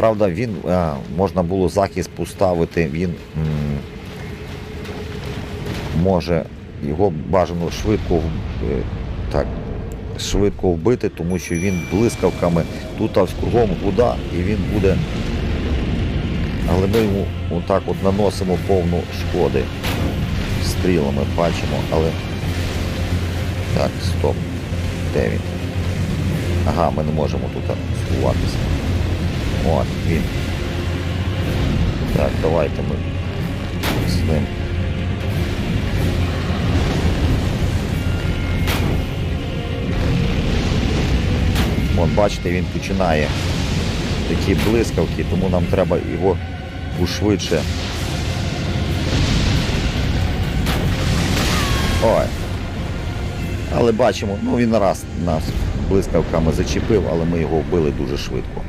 Правда, він е, можна було захист поставити, він може його бажано швидко е, так, швидко вбити, тому що він блискавками тут ось кругом вода і він буде. Але ми йому отак от наносимо повну шкоди стрілами, бачимо, але. Так, стоп. Де він? Ага, ми не можемо тут сховатися. От, він. Так, давайте ми з ним. От бачите, він починає такі блискавки, тому нам треба його ушвидше. Ой. Але бачимо, ну він раз нас блискавками зачепив, але ми його вбили дуже швидко.